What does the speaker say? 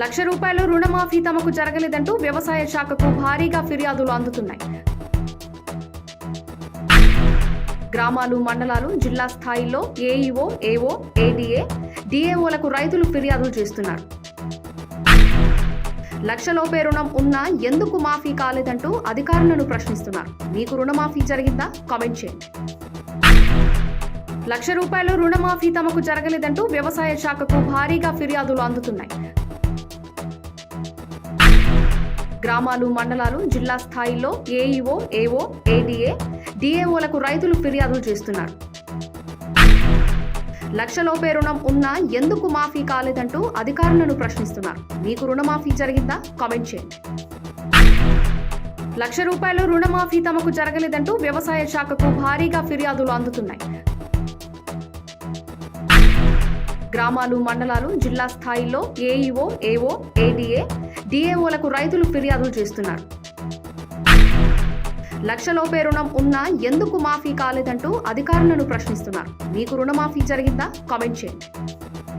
లక్ష రూపాయలు రుణమాఫీ తమకు జరగలేదంటూ వ్యవసాయ శాఖకు భారీగా ఫిర్యాదులు అందుతున్నాయి. గ్రామాలు మండలాలు జిల్లా స్థాయిలో ఏఈఓ ఏఓ ఏడీఏ డిఏఓలకు రైతులు ఫిర్యాదులు చేస్తున్నారు. లక్షలోపే రుణం ఉన్నా ఎందుకు మాఫీ కాలేదంటూ అధికారులను ప్రశ్నిస్తున్నారు. మీకు రుణమాఫీ జరిగిందా? కామెంట్ చేయండి. లక్ష రూపాయలు రుణమాఫీ తమకు జరగలేదంటూ వ్యవసాయ శాఖకు భారీగా ఫిర్యాదులు అందుతున్నాయి. గ్రామాలు మండలాలు జిల్లా స్థాయిలో ఏఈఓ ఏఓ ఏడీఏ డిఏఓలకు రైతులు ఫిర్యాదులు చేస్తున్నారు. లక్షలోపే రుణం ఉన్నా ఎందుకు మాఫీ కాలేదంటూ అధికారులను ప్రశ్నిస్తున్నారు. మీకు రుణమాఫీ జరిగిందా? కామెంట్ చేయండి. లక్ష రూపాయలు రుణమాఫీ తమకు జరగలేదంటూ వ్యవసాయ శాఖకు భారీగా ఫిర్యాదులు అందుతున్నాయి. గ్రామాలు మండలాలు జిల్లా స్థాయిలో ఏఈఓ ఏఓ ఏడీఏ డిఏఓలకు రైతులు ఫిర్యాదులు చేస్తున్నారు. లక్షలోపే రుణం ఉన్నా ఎందుకు మాఫీ కాలేదంటూ అధికారులను ప్రశ్నిస్తున్నారు. మీకు రుణమాఫీ జరిగిందా? కామెంట్ చేయండి.